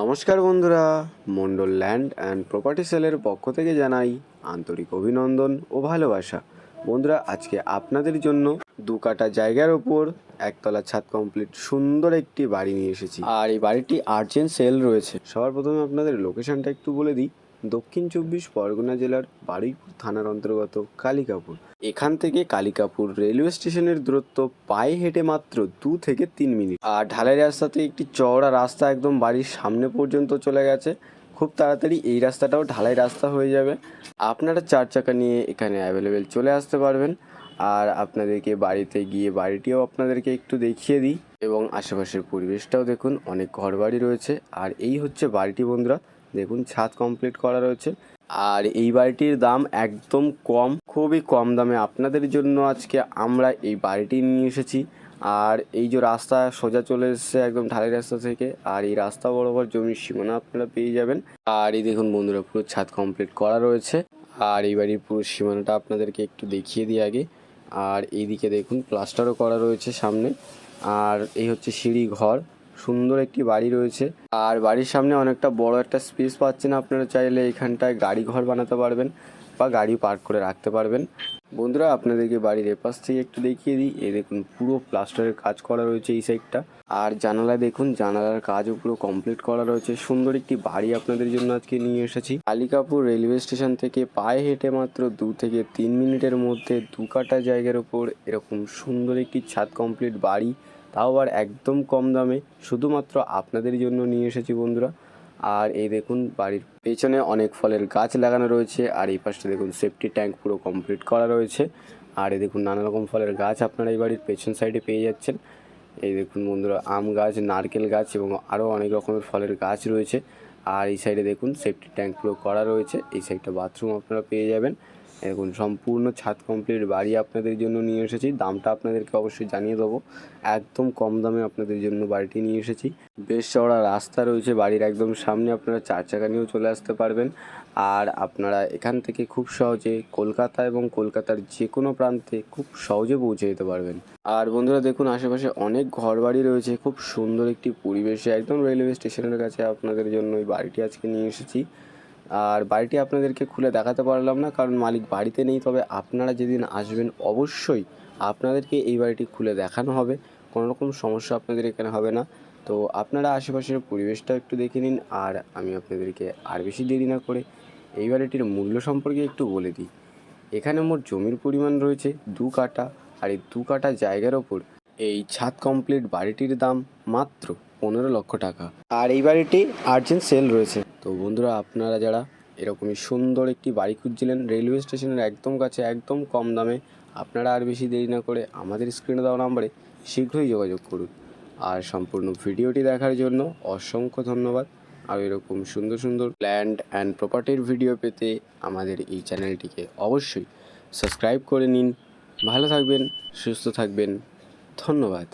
নমস্কার বন্ধুরা, Mondal land and property সেলের পক্ষ থেকে জানাই আন্তরিক অভিনন্দন ও ভালোবাসা। বন্ধুরা, আজকে আপনাদের জন্য দু কাটা জায়গার ওপর একতলা ছাদ কমপ্লিট সুন্দর একটি বাড়ি নিয়ে এসেছি। আর এই বাড়িটি আর্জেন্ট সেল রয়েছে। সবার প্রথমে আপনাদের লোকেশনটা একটু বলে দিই। দক্ষিণ চব্বিশ পরগনা জেলার বারুইপুর থানার অন্তর্গত কালিকাপুর। এখান থেকে কালিকাপুর রেলওয়ে স্টেশনের দূরত্ব পায়ে হেঁটে মাত্র দু থেকে তিন মিনিট। আর ঢালাই রাস্তাতে একটি চওড়া রাস্তা একদম বাড়ির সামনে পর্যন্ত চলে গেছে। খুব তাড়াতাড়ি এই রাস্তাটাও ঢালাই রাস্তা হয়ে যাবে। আপনারা চার চাকা নিয়ে এখানে অ্যাভেলেবেল চলে আসতে পারবেন। আর আপনাদেরকে বাড়িতে গিয়ে বাড়িটিও আপনাদেরকে একটু দেখিয়ে দিই। এবং আশেপাশের পরিবেশটাও দেখুন, অনেক ঘরবাড়ি রয়েছে। আর এই হচ্ছে বাড়িটি বন্ধুরা দেখুন, ছাদ কমপ্লিট করা রয়েছে। আর এই বাড়িটির দাম একদম কম, খুবই কম দামে আপনাদের জন্য আজকে আমরা এই বাড়িটি নিয়ে এসেছি। আর এই যে রাস্তা সোজা চলে এসেছে একদম ঢালাই রাস্তা থেকে, আর এই রাস্তা বরাবর জমির সীমানা আপনারা পেয়ে যাবেন। আর এই দেখুন বন্ধুরা, পুরো ছাদ কমপ্লিট করা রয়েছে। আর এই বাড়ির পুরো সীমানাটা আপনাদেরকে একটু দেখিয়ে দিই আগে। আর এইদিকে দেখুন প্লাস্টারও করা রয়েছে সামনে। আর এই হচ্ছে সিঁড়ি ঘর। সুন্দর একটি বাড়ি রয়েছে। আর বাড়ির সামনে অনেকটা বড় একটা স্পেস পাচ্ছেন আপনারা চাইলে, এখানটায় গাড়ি ঘর বানাতে পারবেন বা গাড়ি পার্ক করে রাখতে পারবেন। বন্ধুরা, আপনাদেরকে বাড়ির এপাশ থেকে একটু দেখিয়ে দিই। এ দেখুন, পুরো প্লাস্টারের কাজ করা রয়েছে এই সাইডটা আর জানালা দেখুন, জানালার কাজও পুরো কমপ্লিট করা রয়েছে। সুন্দর একটি বাড়ি আপনাদের জন্য আজকে নিয়ে এসেছি। কালিকাপুর রেলওয়ে স্টেশন থেকে পায়ে হেঁটে মাত্র দু থেকে তিন মিনিটের মধ্যে দু কাটা জায়গার ওপর এরকম সুন্দর একটি ছাদ কমপ্লিট বাড়ি তাও আবার একদম কম দামে। শুধুমাত্র আপনাদের জন্য নিয়ে এসেছি বন্ধুরা। আর এই দেখুন, বাড়ির পেছনে অনেক ফলের গাছ লাগানো রয়েছে। আর এই পাশটা দেখুন সেফটি ট্যাঙ্ক পুরো কমপ্লিট করা রয়েছে। আর এই দেখুন, নানা রকম ফলের গাছ আপনারা এই বাড়ির পেছন সাইডে পেয়ে যাচ্ছেন। এই দেখুন বন্ধুরা, আম গাছ, নারকেল গাছ এবং আরও অনেক রকমের ফলের গাছ রয়েছে। আর এই সাইডে দেখুন সেফটি ট্যাঙ্ক পুরো করা রয়েছে। এই সাইডটা বাথরুম আপনারা পেয়ে যাবেন। দেখুন, সম্পূর্ণ ছাদ কমপ্লিট বাড়ি আপনাদের জন্য নিয়ে এসেছি। দামটা আপনাদেরকে অবশ্যই জানিয়ে দেবো। একদম কম দামে আপনাদের জন্য বাড়িটি নিয়ে এসেছি। বেশ চওড়া রাস্তা রয়েছে বাড়ির একদম সামনে, আপনারা চার চাকা নিয়েও চলে আসতে পারবেন। আর আপনারা এখান থেকে খুব সহজে কলকাতা এবং কলকাতার যে কোনো প্রান্তে খুব সহজে পৌঁছে যেতে পারবেন। আর বন্ধুরা, দেখুন, আশেপাশে অনেক ঘর বাড়ি রয়েছে। খুব সুন্দর একটি পরিবেশে একদম রেলওয়ে স্টেশনের কাছে আপনাদের জন্য এই বাড়িটি আজকে নিয়ে এসেছি। আর বাড়িটি আপনাদেরকে খুলে দেখাতে পারলাম না, কারণ মালিক বাড়িতে নেই। তবে আপনারা যেদিন আসবেন, অবশ্যই আপনাদেরকে এই বাড়িটি খুলে দেখানো হবে। কোনো রকম সমস্যা আপনাদের এখানে হবে না। তো আপনারা আশেপাশের পরিবেশটা একটু দেখে নিন, আর আমি আপনাদেরকে আর বেশি দেরি না করে এই বাড়িটির মূল্য সম্পর্কে একটু বলে দিই। এখানে মোট জমির পরিমাণ রয়েছে দু কাটা আর এই দু কাটা জায়গার ওপর এই ছাদ কমপ্লিট বাড়িটির দাম মাত্র পনেরো লক্ষ টাকা। আর এই বাড়িটি আর্জেন্ট সেল রয়েছে। তো বন্ধুরা, আপনারা যারা এরকমই সুন্দর একটি বাড়ি খুঁজছিলেন, রেলওয়ে স্টেশনের একদম কাছে, একদম কম দামে, আপনারা আর বেশি দেরি না করে আমাদের স্ক্রিনে দেওয়া নাম্বারে শীঘ্রই যোগাযোগ করুন। আর সম্পূর্ণ ভিডিওটি দেখার জন্য অসংখ্য ধন্যবাদ। আর এরকম সুন্দর সুন্দর ল্যান্ড অ্যান্ড প্রপার্টির ভিডিও পেতে আমাদের এই চ্যানেলটিকে অবশ্যই সাবস্ক্রাইব করে নিন। ভালো থাকবেন, সুস্থ থাকবেন। ধন্যবাদ।